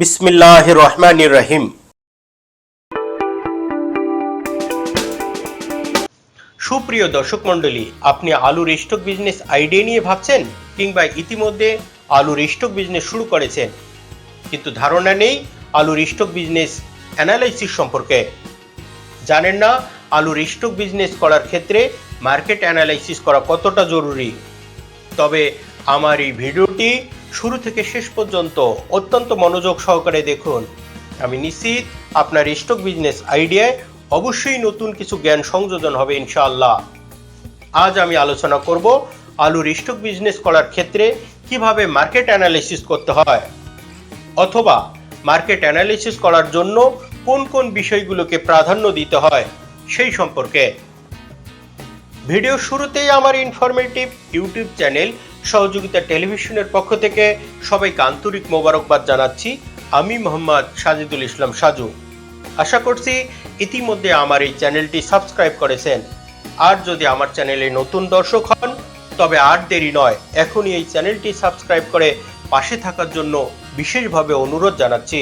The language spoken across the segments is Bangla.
বিসমিল্লাহ রহমান রহিম সুপ্রিয় দর্শক মণ্ডলী, আপনি আলুর স্টক বিজনেস আইডিয়া নিয়ে ভাবছেন কিংবা ইতিমধ্যে আলুর স্টক বিজনেস শুরু করেছেন। কিন্তু ধারণা নেই আলুর স্টক বিজনেস অ্যানালাইসিস সম্পর্কে। জানেন না আলুর স্টক বিজনেস করার ক্ষেত্রে মার্কেট অ্যানালাইসিস করা কতটা জরুরি। তবে আমার এই ভিডিওটি শুরু থেকে শেষ পর্যন্ত অত্যন্ত মনোযোগ সহকারে দেখুন। আমি নিশ্চিত আপনার স্টক বিজনেস আইডিয়ায় অবশ্যই নতুন কিছু জ্ঞান সংযোজন হবে ইনশাআল্লাহ। আজ আমি আলোচনা করব আলুর স্টক বিজনেস করার ক্ষেত্রে কীভাবে মার্কেট অ্যানালাইসিস করতে হয়, অথবা মার্কেট অ্যানালিসিস করার জন্য কোন কোন বিষয়গুলোকে প্রাধান্য দিতে হয় সেই সম্পর্কে। ভিডিও শুরুতেই আমার ইনফরমেটিভ ইউটিউব চ্যানেল সহযোগিতা টেলিভিশনের পক্ষ থেকে সবাইকে আন্তরিক মোবারকবাদ জানাচ্ছি। আমি মোহাম্মদ সাজিদুল ইসলাম সাজু। আশা করছি ইতিমধ্যে আমার এই চ্যানেলটি সাবস্ক্রাইব করেছেন। আর যদি আমার চ্যানেলে নতুন দর্শক হন, তবে আর দেরি নয়, এখনই এই চ্যানেলটি সাবস্ক্রাইব করে পাশে থাকার জন্য বিশেষভাবে অনুরোধ জানাচ্ছি।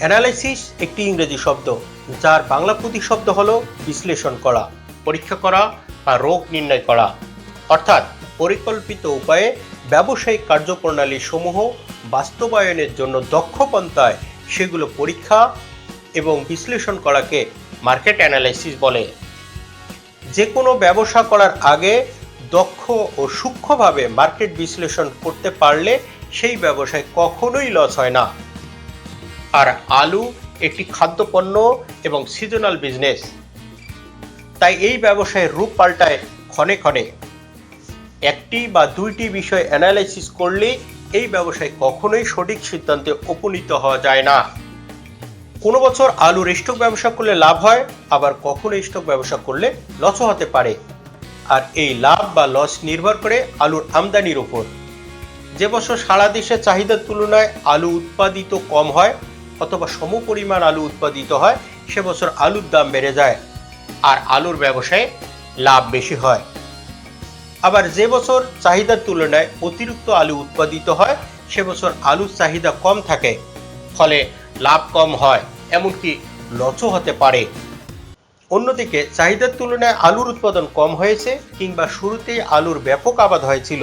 অ্যানালাইসিস একটি ইংরেজি শব্দ, যার বাংলা প্রতিশব্দ হলো বিশ্লেষণ করা, পরীক্ষা করা বা রোগ নির্ণয় করা। অর্থাৎ পরিকল্পিত উপায়ে ব্যবসায়িক কার্যপ্রণালী সমূহ বাস্তবায়নের জন্য দক্ষ পন্থায় সেগুলো পরীক্ষা এবং বিশ্লেষণ করাকে মার্কেট অ্যানালাইসিস বলে। যে কোনো ব্যবসা করার আগে দক্ষ ও সূক্ষ্মভাবে মার্কেট বিশ্লেষণ করতে পারলে সেই ব্যবসায় কখনোই লস হয় না। আর আলু একটি খাদ্যপণ্য এবং সিজনাল বিজনেস তাই এই ব্যবসায়ের রূপ পাল্টায় ক্ষণে ক্ষণে। একটি বা দুইটি বিষয় অ্যানালাইসিস করলে এই ব্যবসায় কখনোই সঠিক সিদ্ধান্তে উপনীত হওয়া যায় না। কোনো বছর আলুর স্টক ব্যবসা করলে লাভ হয়, আবার কখনো স্টক ব্যবসা করলে লসও হতে পারে। আর এই লাভ বা লস নির্ভর করে আলুর আমদানির উপর। যে বছর সারা দেশে চাহিদার তুলনায় আলু উৎপাদিত কম হয় অথবা সমপরিমাণ আলু উৎপাদিত হয়, সে বছর আলুর দাম বেড়ে যায়। আর আলুর ব্যবসায় লাভ বেশি হয়। আবার যে বছর চাহিদার তুলনায় অতিরিক্ত আলু উৎপাদিত হয়, সে বছর আলুর চাহিদা কম থাকে, ফলে লাভ কম হয়, এমনকি লসও হতে পারে। অন্যদিকে, চাহিদার তুলনায় আলুর উৎপাদন কম হয়েছে, কিংবা শুরুতেই আলুর ব্যাপক আবাদ হয়েছিল,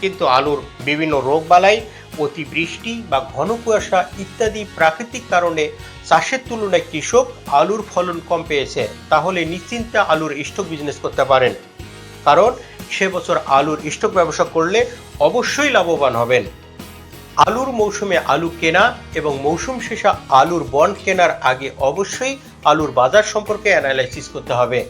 কিন্তু আলুর বিভিন্ন রোগবালাই অতিবৃষ্টি বা ঘন কুয়াশা ইত্যাদি প্রাকৃতিক কারণে চাষের তুলনায় কৃষক আলুর ফলন কম পেয়েছে, তাহলে নিশ্চিন্তে আলুর স্টক বিজনেস করতে পারেন। কারণ সে বছর আলুর স্টক ব্যবসা করলে অবশ্যই লাভবান হবেন। আলুর মৌসুমে আলু কেনা এবং মৌসুম শেষে আলুর বন্ড কেনার আগে অবশ্যই আলুর বাজার সম্পর্কে অ্যানালাইসিস করতে হবে।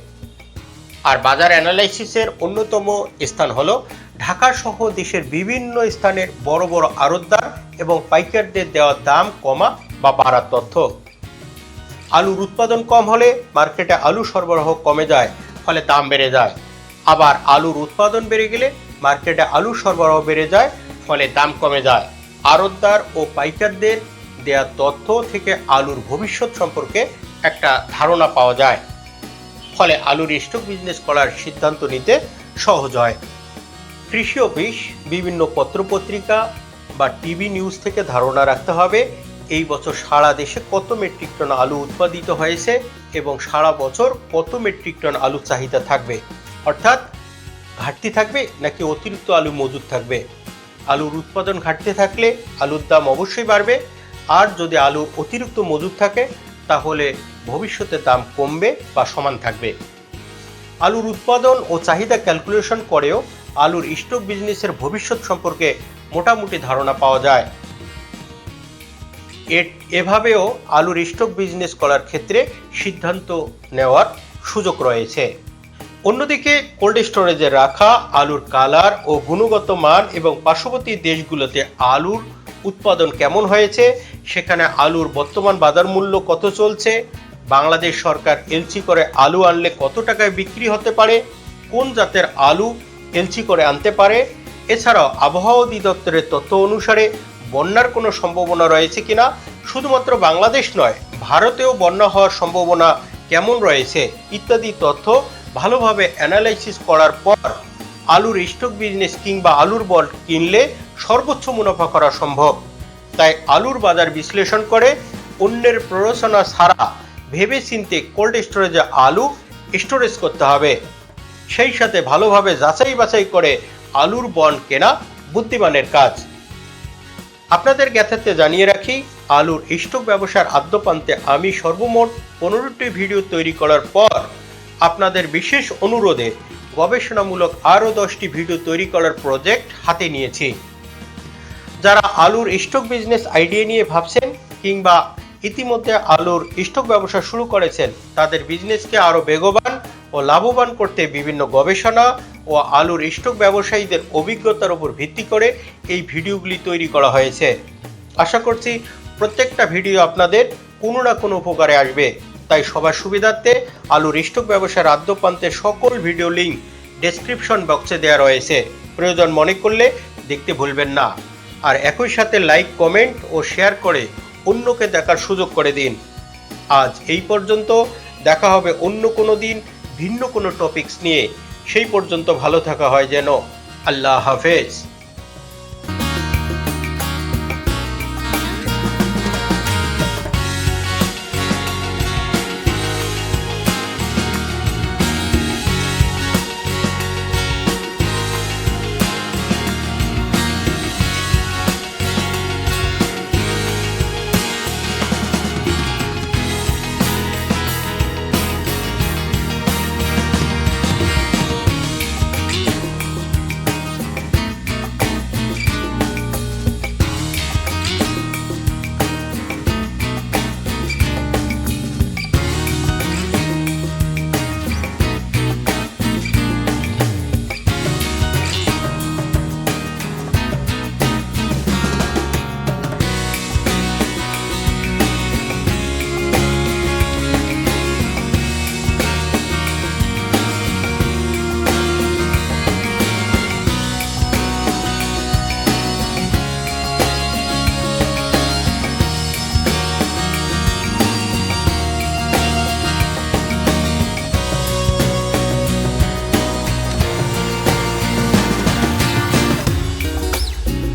আর বাজার অ্যানালাইসিসের অন্যতম স্থান হলো ঢাকা সহ দেশের বিভিন্ন স্থানের বড় বড় আড়তদার এবং পাইকারদের দেওয়া দাম কমা বা বাড়ার তথ্য। আলুর উৎপাদন কম হলে মার্কেটে আলু সরবরাহ কমে যায়, ফলে দাম বেড়ে যায়। আবার আলুর উৎপাদন বেড়ে গেলে মার্কেটে আলু সরবরাহ বেড়ে যায়, ফলে দাম কমে যায়। আড়তদার ও পাইকারদের দেয়া তথ্য থেকে আলুর ভবিষ্যৎ সম্পর্কে একটা ধারণা পাওয়া যায়। ফলে আলুর স্টক বিজনেস করার সিদ্ধান্ত নিতে সহজ হয়। কৃষি অফিস, বিভিন্ন পত্রপত্রিকা বা টিভি নিউজ থেকে ধারণা রাখতে হবে, এই বছর সারা দেশে কত মেট্রিক টন আলু উৎপাদিত হয়েছে এবং সারা বছর কত মেট্রিক টন আলু চাহিদা থাকবে। অর্থাৎ ঘাটতি থাকবে নাকি অতিরিক্ত আলু মজুদ থাকবে? আলুর উৎপাদন ঘাটতি থাকলে আলুর দাম অবশ্যই বাড়বে। আর যদি আলু অতিরিক্ত মজুদ থাকে, তাহলে ভবিষ্যতে দাম কমবে বা সমান থাকবে। আলুর উৎপাদন ও চাহিদা ক্যালকুলেশন করেও আলুর স্টক বিজনেসের ভবিষ্যৎ সম্পর্কে মোটামুটি ধারণা পাওয়া যায়। এ- এভাবেও আলুর স্টক বিজনেস করার ক্ষেত্রে সিদ্ধান্ত নেওয়ার সুযোগ রয়েছে। অন্যদিকে কোল্ড স্টোরেজে রাখা আলুর কালার ও গুণগত মান এবং পার্শ্ববর্তী দেশগুলোতে আলুর উৎপাদন কেমন হয়েছে, সেখানে আলুর বর্তমান বাজার মূল্য কত চলছে, বাংলাদেশ সরকার এলচি করে আলু আনলে কত টাকায় বিক্রি হতে পারে, কোন জাতের আলু এলচি করে আনতে পারে, এছাড়াও আবহাওয়া অধিদপ্তরের তথ্য অনুসারে বন্যার কোনো সম্ভাবনা রয়েছে কিনা, শুধুমাত্র বাংলাদেশ নয়, ভারতেও বন্যা হওয়ার সম্ভাবনা কেমন রয়েছে, ইত্যাদি তথ্য ভালোভাবে অ্যানালাইসিস করার পর আলুর স্টক বিজনেস কিংবা আলুর বল কিনলে সর্বোচ্চ মুনাফা করা সম্ভব। তাই আলুর বাজার বিশ্লেষণ করে অন্যের প্ররোচনা ছাড়া ভেবে চিনতে কোল্ড স্টোরেজে আলু স্টোরেজ করতে হবে। সেই সাথে ভালোভাবে যাচাই বাছাই করে আলুর বন্ড কেনা বুদ্ধিমানের কাজ। আপনাদের জ্ঞাতার্থে জানিয়ে রাখি, আলুর স্টক ব্যবসার আদ্যপান্তে আমি সর্বমোট পনেরোটি ভিডিও তৈরি করার পর আপনাদের বিশেষ অনুরোধে গবেষণামূলক আরও দশটি ভিডিও তৈরি করার প্রজেক্ট হাতে নিয়েছি। যারা আলুর স্টক বিজনেস আইডিয়া নিয়ে ভাবছেন কিংবা ইতিমধ্যে আলুর স্টক ব্যবসা শুরু করেছেন, তাদের বিজনেসকে আরও বেগবান ও লাভবান করতে বিভিন্ন গবেষণা ও আলুর স্টক ব্যবসায়ীদের অভিজ্ঞতার উপর ভিত্তি করে এই ভিডিওগুলি তৈরি করা হয়েছে। আশা করছি প্রত্যেকটা ভিডিও আপনাদের কোনো না কোনো উপকারে আসবে। তাই সবার সুবিধার্থে আলুর স্টক ব্যবসার আদ্যপ্রান্তের সকল ভিডিও লিঙ্ক ডেসক্রিপশন বক্সে দেওয়া রয়েছে। প্রয়োজন মনে করলে দেখতে ভুলবেন না। আর একই সাথে লাইক, কমেন্ট ও শেয়ার করে অন্যকে দেখার সুযোগ করে দিন। আজ এই পর্যন্ত। দেখা হবে অন্য কোনো দিন ভিন্ন কোনো টপিকস নিয়ে। সেই পর্যন্ত ভালো থাকা হয় যেন। আল্লাহ হাফেজ।